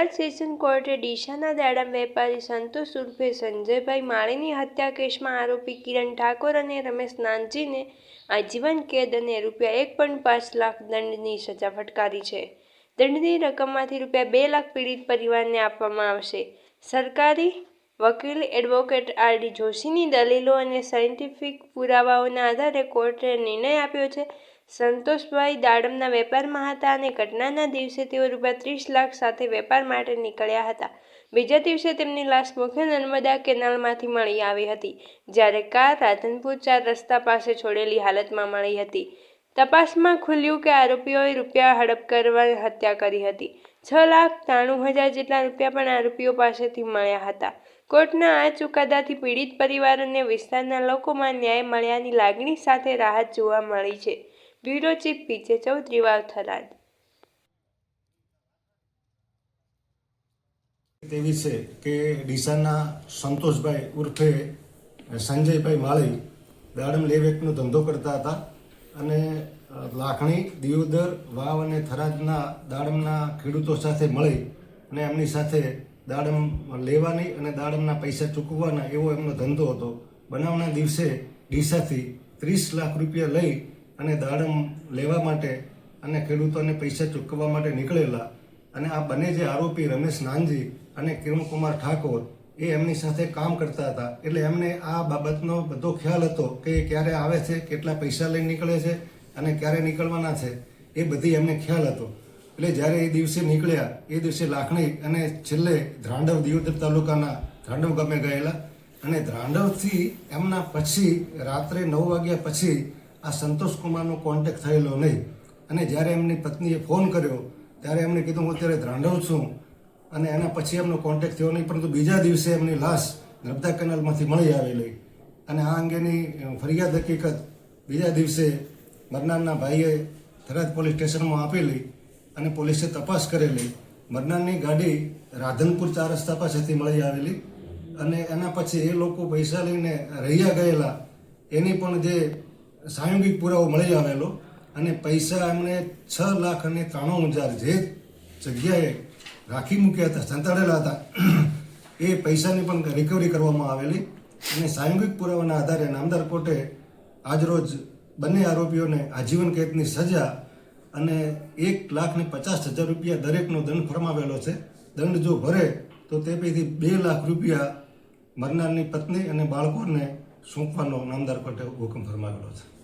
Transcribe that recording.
Tharad session કોર્ટે ડીસાના દાડમ વેપારી સંતોષ ઉર્ફે સંજયભાઈ માળીની હત્યા કેસમાં આરોપી કિરણ ઠાકોર અને રમેશ નાનજીને આજીવન કેદ અને રૂપિયા એક પોઈન્ટ પાંચ લાખ દંડની સજા ફટકારી છે. દંડની રકમમાંથી રૂપિયા બે લાખ પીડિત પરિવારને આપવામાં આવશે. સરકારી વકીલ એડવોકેટ આર ડી જોશીની દલીલો અને સાયન્ટિફિક પુરાવાઓના આધારે કોર્ટે નિર્ણય આપ્યો છે સંતોષભાઈ દાડમના વેપારમાં હતા અને ઘટનાના દિવસે તેઓ રૂપિયા ત્રીસ લાખ સાથે વેપાર માટે નીકળ્યા હતા. બીજા દિવસે તેમની લાશ મુખ્ય નર્મદા કેનાલમાંથી મળી આવી હતી, જ્યારે કાર રાધનપુર ચાર રસ્તા પાસે છોડેલી હાલતમાં મળી હતી. તપાસમાં ખુલ્યું કે આરોપીઓએ રૂપિયા હડપ કરવા હત્યા કરી હતી. છ લાખ ત્રાણું હજાર જેટલા રૂપિયા પણ આરોપીઓ પાસેથી મળ્યા હતા. કોર્ટના આ ચુકાદાથી પીડિત પરિવાર અને વિસ્તારના લોકોમાં ન્યાય મળ્યાની લાગણી સાથે રાહત જોવા મળી છે. બ્યુરો ચીફ પીછે ચૌધરી વાવ થરાદ. તેવી છે કે ડીસાના સંતોષભાઈ ઉર્ફે સંજયભાઈ માળી દાડમ લેવેકનો ધંધો કરતા હતા અને લાખણી, દિયોદર, વાવ અને થરાદના દાડમના ખેડૂતો સાથે મળી અને એમની સાથે દાડમ લેવાની અને દાડમના પૈસા ચૂકવવાના એવો એમનો ધંધો હતો. બનાવના દિવસે ડીસાથી ત્રીસ લાખ રૂપિયા લઈ અને દાડમ લેવા માટે અને ખેડૂતોને પૈસા ચૂકવવા માટે નીકળેલા અને આ બંને જે આરોપી રમેશ નાનજી અને કિરણકુમાર ઠાકોર, એ એમની સાથે કામ કરતા હતા. એટલે એમને આ બાબતનો બધો ખ્યાલ હતો કે એ ક્યારે આવે છે, કેટલા પૈસા લઈને નીકળે છે અને ક્યારે નીકળવાના છે, એ બધી એમને ખ્યાલ હતો. એટલે જ્યારે એ દિવસે નીકળ્યા, એ દિવસે લાખણી અને છેલ્લે ધ્રાંડવ દિયોદર તાલુકાના ધ્રાંડવ ગામે ગયેલા. અને ધ્રાંડવથી એમના પછી રાત્રે નવ વાગ્યા પછી આ સંતોષ કુમારનો કોન્ટેક્ટ થયેલો નહીં. અને જ્યારે એમની પત્નીએ ફોન કર્યો, ત્યારે એમણે કીધું, હું અત્યારે ધ્રાંડવ છું. અને એના પછી એમનો કોન્ટેક્ટ થયો નહીં, પરંતુ બીજા દિવસે એમની લાશ નર્મદા કેનાલમાંથી મળી આવેલી. અને આ અંગેની ફરિયાદ હકીકત બીજા દિવસે મરનારના ભાઈએ થરાદ પોલીસ સ્ટેશનમાં આપેલી અને પોલીસે તપાસ કરેલી. મરનારની ગાડી રાધનપુર ચાર રસ્તા પાસેથી મળી આવેલી. અને એના પછી એ લોકો પૈસા લઈને રહ્યા ગયેલા. એની પણ જે સાયોગિક પુરાવો મળી આવેલો અને પૈસા એમણે છ લાખ અને ત્રાણું હજાર જે જગ્યાએ રાખી મૂક્યા હતા, સંતાડેલા હતા, એ પૈસાની પણ રિકવરી કરવામાં આવેલી અને સાયોગિક પુરાવાના આધારે નામદાર કોર્ટે આજરોજ બંને આરોપીઓને આજીવન કેદની સજા અને એક લાખ ને પચાસ હજાર રૂપિયા દરેકનો દંડ ફરમાવેલો છે. દંડ જો ભરે તો તે પૈકી બે લાખ રૂપિયા મરનારની પત્ની અને બાળકોને સોંપવાનો નામદાર કોર્ટે હુકમ ફરમાવેલો છે.